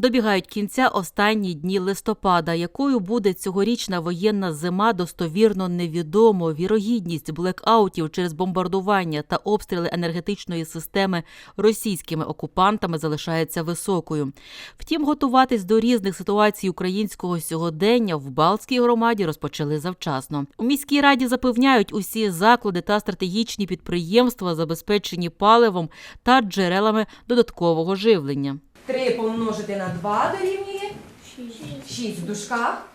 Добігають кінця останні дні листопада. Якою буде цьогорічна воєнна зима, достовірно невідомо. Вірогідність блекаутів через бомбардування та обстріли енергетичної системи російськими окупантами залишається високою. Втім, готуватись до різних ситуацій українського сьогодення в Балтській громаді розпочали завчасно. У міській раді запевняють, усі заклади та стратегічні підприємства забезпечені паливом та джерелами додаткового живлення. 3 помножити на 2 дорівнює 6 в дужках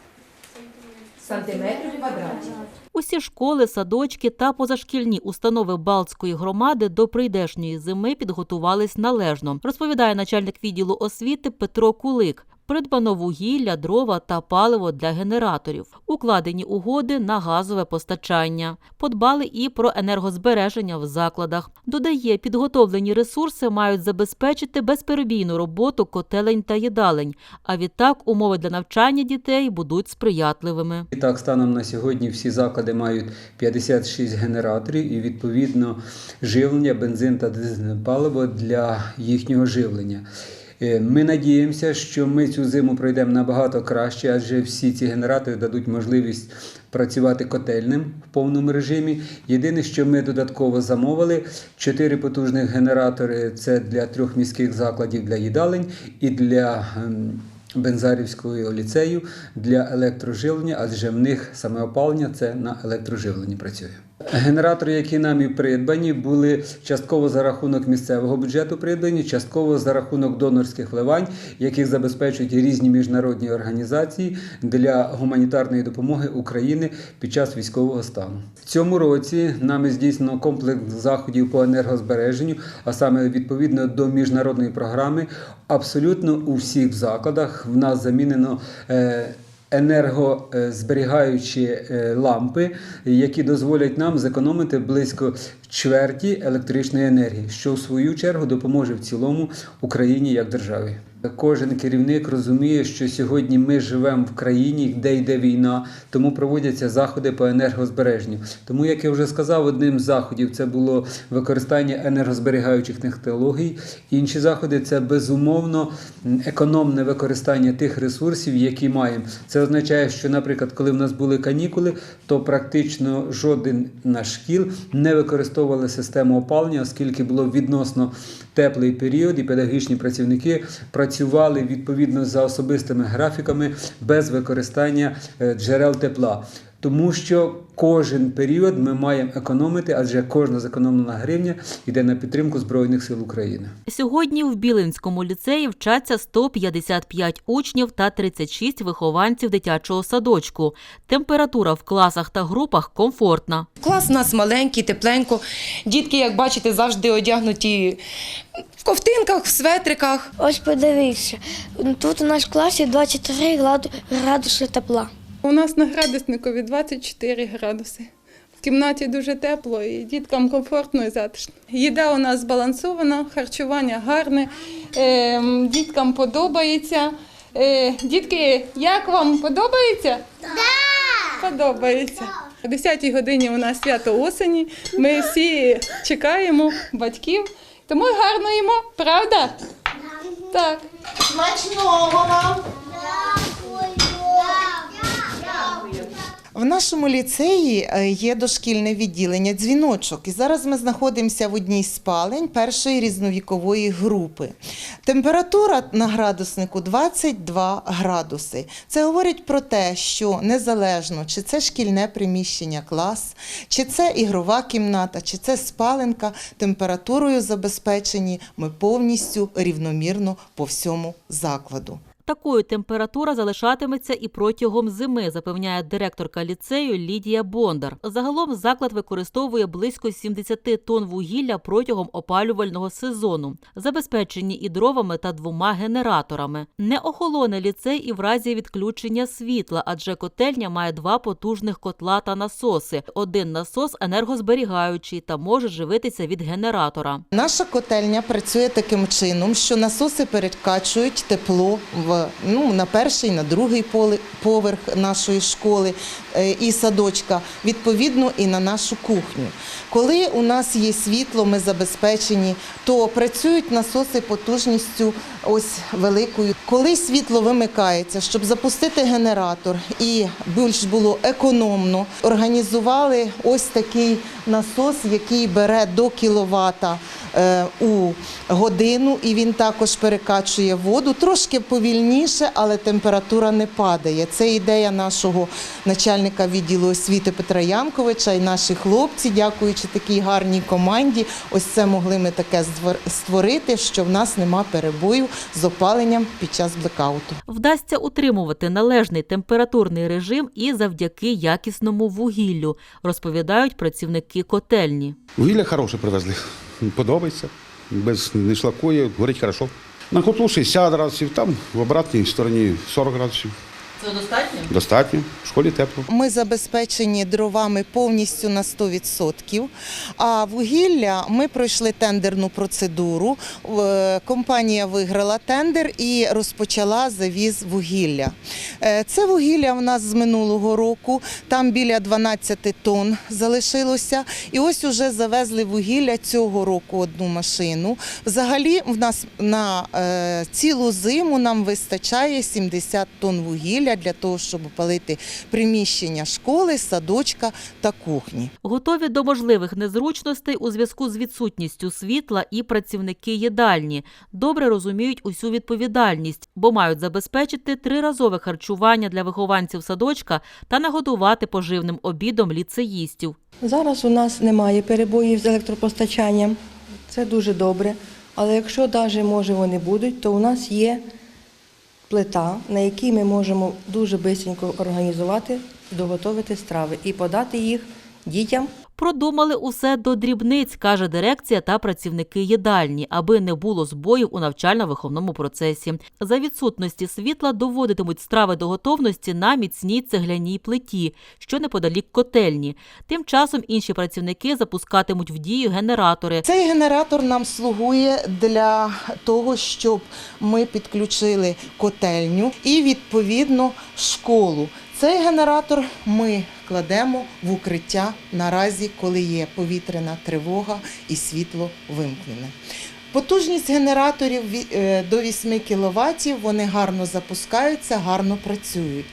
сантиметрів квадратів. Усі школи, садочки та позашкільні установи Балтської громади до прийдешньої зими підготувались належно, розповідає начальник відділу освіти Петро Кулик. Придбано вугілля, дрова та паливо для генераторів, укладені угоди на газове постачання. Подбали і про енергозбереження в закладах. Додає, підготовлені ресурси мають забезпечити безперебійну роботу котелень та їдалень. А відтак умови для навчання дітей будуть сприятливими. І так, станом на сьогодні всі заклади мають 56 генераторів і відповідно живлення, бензин та дизельне паливо для їхнього живлення. Е, Ми надіємося, що ми цю зиму пройдемо набагато краще, адже всі ці генератори дадуть можливість працювати котельним в повному режимі. Єдине, що ми додатково замовили, чотири потужних генератори це для трьох міських закладів для їдалень і для ем, Бензарівського ліцею для електроживлення, адже в них саме опалення це на електроживленні працює. Генератори, які нами придбані, були частково за рахунок місцевого бюджету придбані, частково за рахунок донорських вливань, яких забезпечують різні міжнародні організації для гуманітарної допомоги України під час військового стану. В цьому році нами здійснено комплекс заходів по енергозбереженню, а саме відповідно до міжнародної програми. Абсолютно у всіх закладах в нас замінено. Е, енергозберігаючі е, лампи, які дозволять нам зекономити близько чверті електричної енергії, що в свою чергу допоможе в цілому Україні як державі. Кожен керівник розуміє, що сьогодні ми живемо в країні, де йде війна, тому проводяться заходи по енергозбереженню. Тому, як я вже сказав, одним з заходів це було використання енергозберігаючих технологій. Інші заходи це безумовно економне використання тих ресурсів, які маємо. Це означає, що, наприклад, коли в нас були канікули, то практично жоден наш шкіл не використовували систему опалення, оскільки було відносно теплий період, і педагогічні працівники працювали відповідно за особистими графіками без використання е, джерел тепла. Тому що кожен період ми маємо економити, адже кожна зекономлена гривня йде на підтримку Збройних сил України. Сьогодні в Білинському ліцеї вчаться 155 учнів та 36 вихованців дитячого садочку. Температура в класах та групах комфортна. Клас у нас маленький, тепленько. Дітки, як бачите, завжди одягнуті в ковтинках, в светриках. Ось подивіться, тут у нас в класі 23 градуси тепла. У нас на градусникові 24 градуси. В кімнаті дуже тепло і діткам комфортно і затишно. Їда у нас збалансована, харчування гарне, ем, діткам подобається. Е, дітки, як вам подобається? Так! Подобається. О 10 годині у нас свято осені. Ми всі чекаємо батьків, тому гарно їмо, правда? Так. Смачного вам! В нашому ліцеї е, є дошкільне відділення дзвіночок, і зараз ми знаходимося в одній з спалень першої різновікової групи. Температура на градуснику 22 градуси. Це говорить про те, що незалежно чи це шкільне приміщення, клас, чи це ігрова кімната, чи це спаленка, температурою забезпечені ми повністю рівномірно по всьому закладу. Такою температура залишатиметься і протягом зими, запевняє директорка ліцею Лідія Бондар. Загалом заклад використовує близько 70 тонн вугілля протягом опалювального сезону, забезпечені і дровами та двома генераторами. Не охолоне ліцей і в разі відключення світла, адже котельня має два потужних котла та насоси. Один насос енергозберігаючий та може живитися від генератора. Наша котельня працює таким чином, що насоси перекачують тепло в ну на перший, на другий поверх нашої школи. е, і садочка, відповідно і на нашу кухню. Коли у нас є світло, ми забезпечені, то працюють насоси потужністю ось великою. Коли світло вимикається, щоб запустити генератор і більш було економно, організували ось такий насос, який бере до кіловата у годину, і він також перекачує воду. Трошки повільніше, але температура не падає. Це ідея нашого начальника відділу освіти Петра Янковича і наші хлопці, дякуючи такій гарній команді. Ось це могли ми таке створ- створити, що в нас нема перебою з опаленням під час блекауту. Вдасться утримувати належний температурний режим і завдяки якісному вугіллю, розповідають працівники котельні. Вугілля хороше привезли. Подобається. Без не шлакує, горить хорошо. На котлу 60 градусів, там в обратній стороні 40 градусів. Це достатньо? Достатньо. В школі тепло. Ми забезпечені дровами повністю на 100%. А вугілля ми пройшли тендерну процедуру. Е, Компанія виграла тендер і розпочала завіз вугілля. Е, Це вугілля в нас з минулого року. Там біля 12 тонн залишилося. І ось уже завезли вугілля цього року одну машину. Взагалі в нас на е, цілу зиму нам вистачає 70 тонн вугілля для того, щоб опалити приміщення школи, садочка та кухні. Готові до можливих незручностей у зв'язку з відсутністю світла і працівники їдальні. Добре розуміють усю відповідальність, бо мають забезпечити триразове харчування для вихованців садочка та нагодувати поживним обідом ліцеїстів. Зараз у нас немає перебоїв з електропостачанням. Це дуже добре. Але якщо навіть може вони будуть, то у нас є плита, на якій ми можемо дуже швидко організувати, доготовити страви і подати їх дітям Продумали усе до дрібниць, каже дирекція та працівники їдальні, аби не було збоїв у навчально-виховному процесі. За відсутності світла доводитимуть страви до готовності на міцній цегляній плиті, що неподалік котельні. Тим часом інші працівники запускатимуть в дію генератори. Цей генератор нам слугує для того, щоб ми підключили котельню і відповідно школу. Цей генератор ми кладемо в укриття наразі, коли є повітряна тривога і світло вимкнене. Потужність генераторів е, до 8 кВт, вони гарно запускаються, гарно працюють.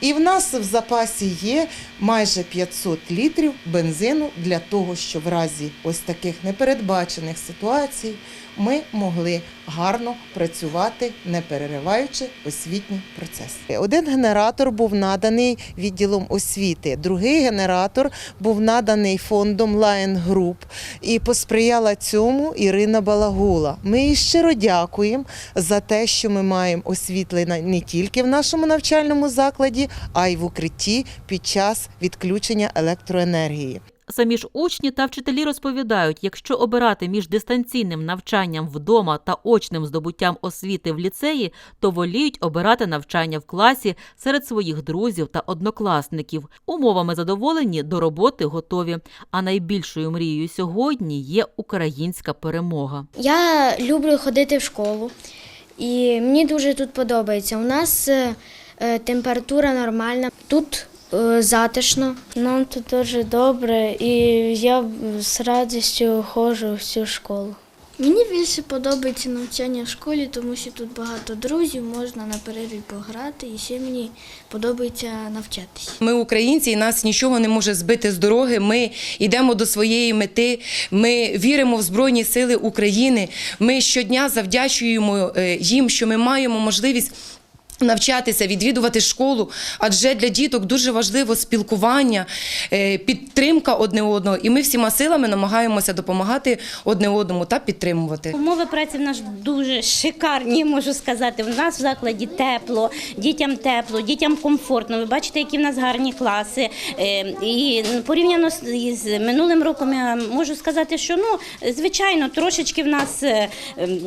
І в нас в запасі є майже 500 літрів бензину для того, щоб в разі ось таких непередбачених ситуацій ми могли гарно працювати, не перериваючи освітній процес. Один генератор був наданий відділом освіти, другий генератор був наданий фондом Lion Group і посприяла цьому Ірина Балагула. Ми їй щиро дякуємо за те, що ми маємо освітлення не тільки в нашому навчальному закладі, а й в укритті під час відключення електроенергії. Самі ж учні та вчителі розповідають, якщо обирати між дистанційним навчанням вдома та очним здобуттям освіти в ліцеї, то воліють обирати навчання в класі серед своїх друзів та однокласників. Умовами задоволені до роботи готові. А найбільшою мрією сьогодні є українська перемога. Я люблю ходити в школу, і мені дуже тут подобається. У нас е, е, температура нормальна, тут затишно. Нам тут дуже добре, і я з радістю ходжу в цю школу. Мені більше подобається навчання в школі, тому що тут багато друзів, можна на перерві пограти, і ще мені подобається навчатися. Ми українці, і нас нічого не може збити з дороги. Ми йдемо до своєї мети. Ми віримо в Збройні Сили України. Ми щодня завдячуємо е, їм, що ми маємо можливість. Навчатися, відвідувати школу, адже для діток дуже важливо спілкування, е, підтримка одне одного, і ми всіма силами намагаємося допомагати одне одному та підтримувати. Умови праці в нас дуже шикарні, можу сказати. У нас в закладі тепло, дітям тепло, дітям комфортно. Ви бачите, які в нас гарні класи. Е, І порівняно з минулим роком я можу сказати, що ну звичайно трошечки в нас е, ем,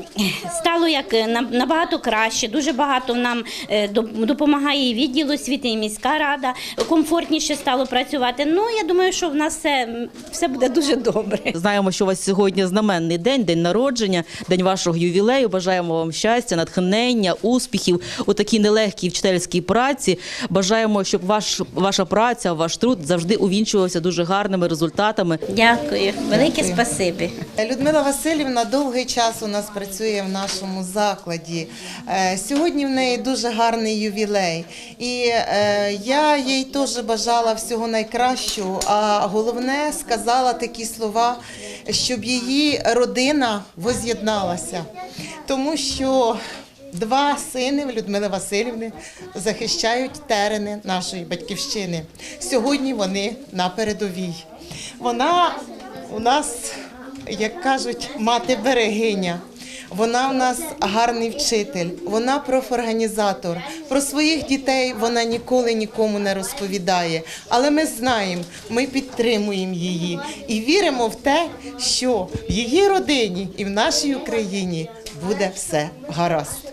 стало як на- набагато краще. Дуже багато нам допомагає і відділ освіти, і міська рада. Комфортніше стало працювати. Ну я думаю, що в нас все, все буде дуже добре. Знаємо, що у вас сьогодні знаменний день, день народження, день вашого ювілею. Бажаємо вам щастя, натхнення, успіхів у такій нелегкій вчительській праці. Бажаємо, щоб ваш ваша праця, ваш труд завжди увінчувався дуже гарними результатами. Дякую, велике спасибі. Людмила Васильівна довгий час у нас працює в нашому закладі. Е, Сьогодні в неї дуже гарний ювілей. І е, я їй теж бажала всього найкращого. А головне сказала такі слова, щоб її родина воз'єдналася. Тому що Два сини Людмили Васильівни захищають терени нашої батьківщини. Сьогодні вони на передовій. Вона у нас, як кажуть, мати берегиня. Вона у нас гарний вчитель, вона профорганізатор. Про своїх дітей вона ніколи нікому не розповідає. Але ми знаємо, ми підтримуємо її і віримо в те, що в її родині і в нашій Україні буде все гаразд.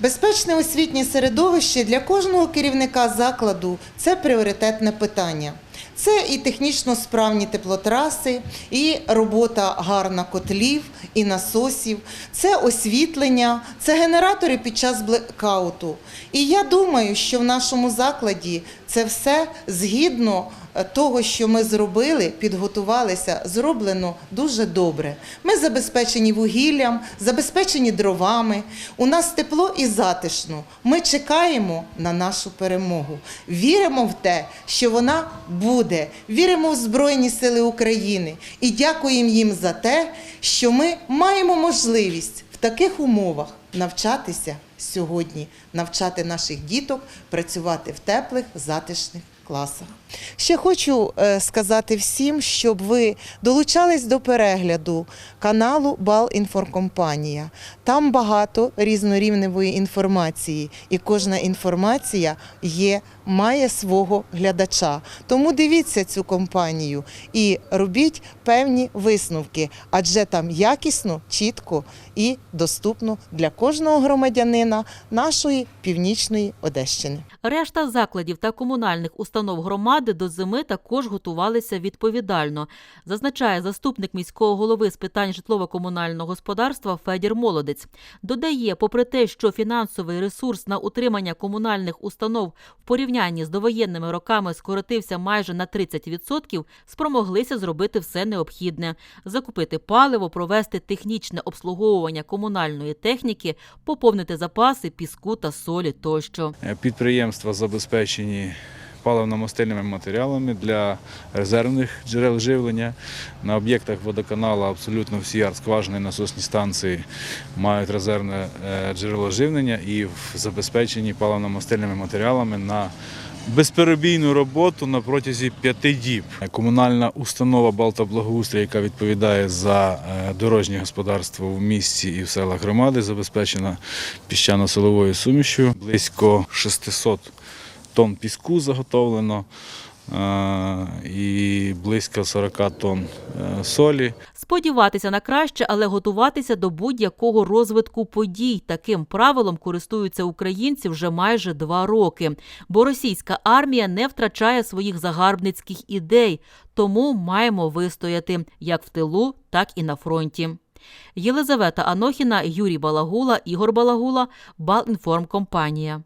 Безпечне освітнє середовище для кожного керівника закладу це пріоритетне питання. Це і технічно справні теплотраси, і робота гарна котлів і насосів, це освітлення, це генератори під час блекауту. І я думаю, що в нашому закладі це все згідно того, що ми зробили, підготувалися, зроблено дуже добре. Ми забезпечені вугіллям, забезпечені дровами. У нас тепло і затишно. Ми чекаємо на нашу перемогу. Віримо в те, що вона буде. Віримо в Збройні Сили України і дякуємо їм за те, що ми маємо можливість в таких умовах навчатися сьогодні, навчати наших діток працювати в теплих, затишних класах. Ще хочу е, сказати всім, щоб ви долучались до перегляду каналу Балінформкомпанія. Там багато різнорівневої інформації, і кожна інформація є, має свого глядача. Тому дивіться цю компанію і робіть певні висновки, адже там якісно, чітко і доступно для кожного громадянина нашої північної Одещини. Решта закладів та комунальних установ громади до зими також готувалися відповідально, зазначає заступник міського голови з питань житлово-комунального господарства Федір Молодець. Додає, попри те, що фінансовий ресурс на утримання комунальних установ в порівнянні з довоєнними роками скоротився майже на 30%, спромоглися зробити все необхідне: закупити паливо, провести технічне обслуговування комунальної техніки, поповнити запаси піску та солі тощо. Підприємства забезпечені паливно-мастильними матеріалами для резервних джерел живлення. На об'єктах водоканалу абсолютно всі артскважини насосні станції мають резервне е, джерело живлення і забезпечені паливно-мастильними матеріалами на безперебійну роботу на протязі п'яти діб. Комунальна установа Балтаблагоустрій, яка відповідає за е, дорожнє господарство в місті і в селах громади, забезпечена піщано-соловою сумішю. Близько 600 тонн піску заготовлено е, і близько 40 тонн е, солі. Сподіватися на краще, але готуватися до будь-якого розвитку подій. Таким правилом користуються українці вже майже два роки. Бо російська армія не втрачає своїх загарбницьких ідей, тому маємо вистояти як в тилу, так і на фронті. Єлизавета Анохіна, Юрій Балагула, Ігор Балагула, Балінформкомпанія.